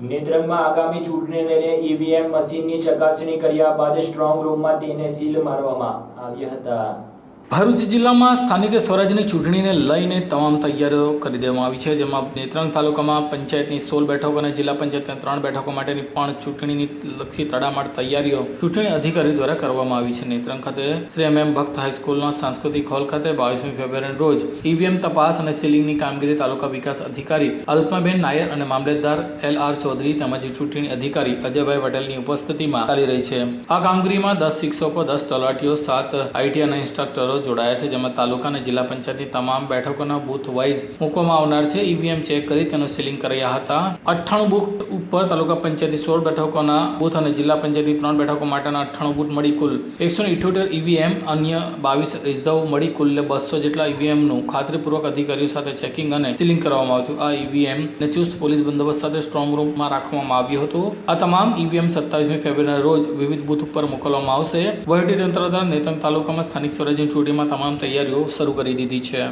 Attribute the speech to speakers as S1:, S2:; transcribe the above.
S1: નેત્રંગમાં આગામી ચૂંટણીને લઈને ઈવીએમ મશીનની ચકાસણી કર્યા બાદ સ્ટ્રોંગ રૂમમાં તેને સીલ મારવામાં આવ્યા હતા.
S2: ભરૂચ જિલ્લામાં સ્થાનિક સ્વરાજ્યની ચૂંટણીને લઈને તમામ તૈયારીઓ કરી દેવામાં આવી છે, જેમાં નેત્રંગ તાલુકામાં પંચાયતની સોળ બેઠકો અને જિલ્લા પંચાયતની ત્રણ બેઠકો માટેની પણ ચૂંટણીની લક્ષી તડામાર તૈયારીઓ ચૂંટણી અધિકારી દ્વારા કરવામાં આવી છે. નેત્રંગ ખાતે શ્રી એમ એમ ભક્ત હાઈસ્કૂલના સાંસ્કૃતિક હોલ ખાતે બાવીસમી ફેબ્રુઆરીના રોજ ઈવીએમ તપાસ અને સીલિંગની કામગીરી તાલુકા વિકાસ અધિકારી અલ્પમાબેન નાયર અને મામલતદાર એલ આર ચૌધરી તેમજ ચૂંટણી અધિકારી અજયભાઈ પટેલની ઉપસ્થિતિમાં ચાલી રહી છે. આ કામગીરીમાં દસ શિક્ષકો, દસ તલાટીઓ, સાત આઈટી અને ઇન્સ્ટ્રક્ટરો જોડાયા છે, જેમાં તાલુકા અને જિલ્લા પંચાયતની તમામ બેઠકોના બૂથ વાઇઝ મૂકવામાં આવનાર છે. ઈવીએમ ચેક કરી તેનું સીલિંગ કર્યા હતા. અઠ્ઠાણું બુથ ઉપર તાલુકા પંચાયતની સોળ બેઠકોના બૂથ અને જિલ્લા પંચાયતની ત્રણ બેઠકો માટેના અઠ્ઠાણું બૂથ મળી કુલ એકસો ઇઠ્યોતેર ઈવીએમ, અન્ય બાવીસ રિઝર્વ મળી કુલ બસો જેટલા ઈવીએમનું ખાતરીપૂર્વક અધિકારીઓ સાથે ચેકિંગ અને સીલિંગ કરવામાં આવ્યું આ ઈવીએમ ને ચુસ્ત પોલીસ બંદોબસ્ત સાથે સ્ટ્રોંગ રૂમમાં રાખવામાં આવ્યું હતું. આ તમામ ઈવીએમ સત્તાવીસમી ફેબ્રુઆરી રોજ વિવિધ બૂથ ઉપર મોકલવામાં આવશે. વહીવટી તંત્ર દ્વારા નેતંગ તાલુકામાં સ્થાનિક સ્વરાજ્યની ચૂંટણીમાં તમામ તૈયારીઓ શરૂ કરી દીધી છે.